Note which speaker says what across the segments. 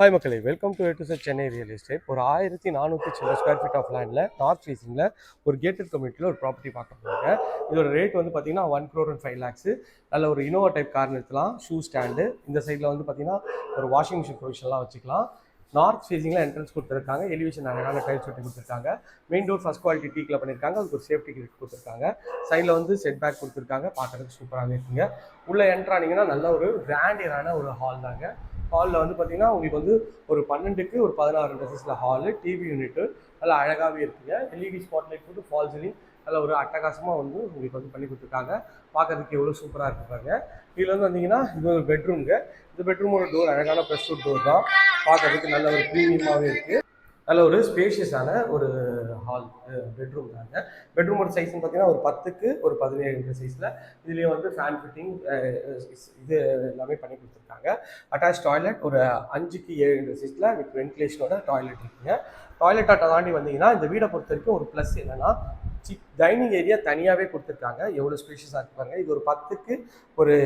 Speaker 1: Hi மக்களே welcome to எட்டு sir Chennai real estate ஒரு ஆயிரத்தி நானூற்றி சில ஸ்கொயர் ஃபீட் ஆஃப் லேண்டில் நார்த் ஃபேஸிங்கில் ஒரு கேட்டட் கம்யூனிட்டியில் ஒரு ப்ராப்பர்ட்டி பார்க்க போகிறாங்க இதோட ரேட் வந்து பார்த்தீங்கன்னா one crore and five lakhs நல்ல ஒரு இனோவா டைப் கார் நிறுத்தலாம் ஷூ ஸ்டாண்டு இந்த சைடில் வந்து பார்த்தீங்கன்னா ஒரு வாஷிங் மிஷின் ப்ரொவிஷன்லாம் வச்சுக்கலாம். நார்த் ஃபேஸிங்கில் என்ட்ரன்ஸ் கொடுத்துருக்காங்க எலிவேஷன் அழகான டைல்ஸ் ஒட்டி கொடுத்துருக்காங்க. மெயின் டோர் ஃபஸ்ட் குவாலிட்டி டீக்கில் பண்ணியிருக்காங்க அதுக்கு ஒரு சேஃப்டி கிரிட் கொடுத்துருக்காங்க. சைடில் வந்து செட் பேக் கொடுத்துருக்காங்க பார்க்கறதுக்கு சூப்பராகவே இருக்குங்க. உள்ளே என்ட்ரானிங்கன்னா நல்ல ஒரு கிராண்டியரான ஒரு ஹால் தாங்க. ஹாலில் வந்து பார்த்தீங்கன்னா உங்களுக்கு வந்து ஒரு பன்னெண்டுக்கு ஒரு பதினாறு ட்ரெஸ்ஸில் ஹாலு டிவி யூனிட்டு நல்லா அழகாகவே இருக்குங்க. எல்இடி ஸ்பாட்லைட் போட்டு ஃபால் சீலிங் நல்ல ஒரு அட்டகாசமாக வந்து உங்களுக்கு வந்து பண்ணி கொடுத்துருக்காங்க. பார்க்கறதுக்கு எவ்வளோ சூப்பராக இருக்குறாங்க இதில் வந்து வந்தீங்கன்னா இது ஒரு பெட்ரூம்ங்க இந்த பெட்ரூமோட டோர் அழகான ப்ரெஸ் டோர் தான். பார்க்கறதுக்கு நல்ல ஒரு ப்ரீமியமாகவே இருக்குது அதில் ஒரு ஸ்பேஷியஸான ஒரு ஹால் பெட்ரூம் தாங்க. பெட்ரூமோட சைஸ்னு பார்த்தீங்கன்னா ஒரு பத்துக்கு ஒரு பதினேழு சைஸில் இதுலேயும் வந்து ஃபேன் ஃபிட்டிங் இது எல்லாமே பண்ணி கொடுத்துருக்காங்க. அட்டாச் டாய்லெட் ஒரு அஞ்சுக்கு ஏழு சைஸில் வித் வென்டிலேஷனோட டாய்லெட் இருக்குங்க. டாய்லெட்டாக தாண்டி வந்தீங்கன்னா இந்த வீடை பொறுத்த வரைக்கும் ஒரு ப்ளஸ் என்னென்னா சி டைனிங் ஏரியா தனியாகவே கொடுத்துருக்காங்க. எவ்வளோ ஸ்பேஷியஸாக இருப்பாங்க இது ஒரு பத்துக்கு ஒரு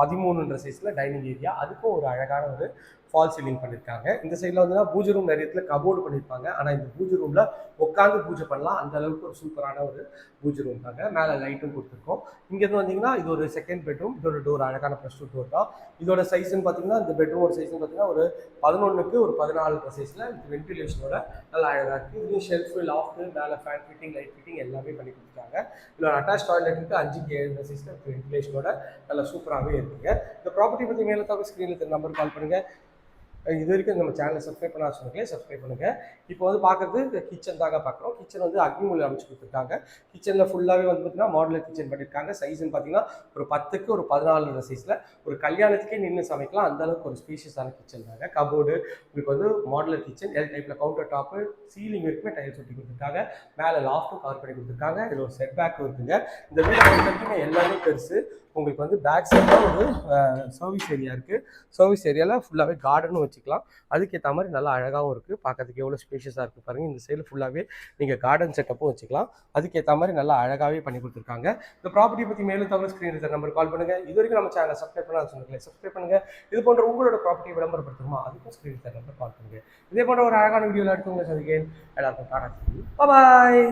Speaker 1: பதிமூணுன்ற சைஸில் டைனிங் ஏரியா அதுக்கும் ஒரு அழகான ஒரு ஃபால் சீலிங் பண்ணியிருக்காங்க இந்த சைடில் வந்துன்னா பூஜை ரூம் நிறைய இடத்துல கபோர்டு பண்ணியிருப்பாங்க ஆனால் இந்த பூஜை ரூமில் உட்காந்து பூஜை பண்ணலாம். அந்த அளவுக்கு ஒரு சூப்பரான ஒரு பூஜை ரூம் தாங்க. மேலே லைட்டும் கொடுத்துருக்கோம். இங்கேருந்து வந்தீங்கன்னா இது ஒரு செகண்ட் பெட்ரூம் இதோட டோர் அழகான ப்ளஸ் டூ டோர் தான். இதோட சைஸ்ன்னு பார்த்தீங்கன்னா இந்த பெட்ரூமோட சைஸ்னு பார்த்தீங்கன்னா ஒரு பதினொன்றுக்கு ஒரு பதினாலு சைஸில் இது வென்டிலேஷனோட நல்லா அழகாக இருக்குது இதுலேயும் ஷெல்ஃபு லாஃப்ட்டு மேலே ஃபேன் ஃபிட்டிங் லைட் ஃபிட்டிங் எல்லாமே பண்ணி கொடுத்துருக்காங்க இதோட அட்டாச் டாய்லெட்டுக்கு அஞ்சுக்கு ஏழு சிஸ்டம் வென்டிலேஷனோட நல்லா சூப்பராகவே இருக்குங்க. இந்த ப்ராப்பர்ட்டி பற்றி மேலே தவிர ஸ்க்ரீனில் நம்பர் கால் பண்ணுங்கள் இது வரைக்கும் நம்ம சேனலை சப்ஸ்கிரைப் பண்ண சொன்னீங்களே சப்ஸ்கிரைப் பண்ணுங்கள் இப்போ வந்து பார்க்குறது கிச்சன் தாங்க பார்க்குறோம். கிச்சன் வந்து அக்னிமூலி அமைச்சு கொடுத்துருக்காங்க. கிச்சனில் ஃபுல்லாகவே வந்து பார்த்தீங்கன்னா மாடலர் கிச்சன் பண்ணியிருக்காங்க. சைஸ்ன்னு பார்த்தீங்கன்னா ஒரு பத்துக்கு ஒரு பதினாலு சைஸில் ஒரு கல்யாணத்துக்கே நின்று சமைக்கலாம். அந்த அளவுக்கு ஒரு ஸ்பீஷியஸான கிச்சன் தாங்க. கபோர்டு உங்களுக்கு வந்து மாடலர் கிச்சன் எல் டைப்பில் கவுண்டர் டாப்பு சீலிங் வரைக்குமே டைல்ஸ் ஒட்டி கொடுத்துருக்காங்க. மேலே லாஃப்ட்டும் கவர் பண்ணி கொடுத்துருக்காங்க. இதில் ஒரு செட் பேக்கும் இருக்குங்க. இந்த வீடு எல்லாமே பெருசு. உங்களுக்கு வந்து பேக் சைடில் ஒரு சர்வீஸ் ஏரியா இருக்குது சர்வீஸ் ஏரியாவில் ஃபுல்லாகவே கார்டனும் வச்சுக்கலாம். அதுக்கேற்ற மாதிரி நல்லா அழகாகவும் இருக்குது பார்க்கறதுக்கு எவ்வளோ ஸ்பேஷியஸாக இருக்குது பாருங்கள் இந்த சைடில் ஃபுல்லாகவே நீங்கள் கார்டன் செட்டப்பும் வச்சுக்கலாம். அதுக்கேற்ற மாதிரி நல்லா அழகாகவே பண்ணி கொடுத்துருக்காங்க. இந்த ப்ராப்பர்ட்டி பற்றி மேலும் தகவல் ஸ்க்ரீன் இருக்கிற நம்பர் கால் பண்ணுங்கள் இது வரைக்கும் நம்ம சேனலை சப்ஸ்கிரைப் பண்ண சொன்னீங்களே சப்ஸ்கிரைப் பண்ணுங்கள் இது போன்ற உங்களோட ப்ராப்பர்ட்டி விளம்பரப்படுத்தணுமா? அதுக்கும் ஸ்க்ரீன் இருக்கிற நம்பர் கால் பண்ணுங்கள் இதே போன்ற ஒரு அழகான வீடியோவில் எடுத்து உங்களை சந்திக்கிறேன். எல்லாருக்கும் டாடா பாய்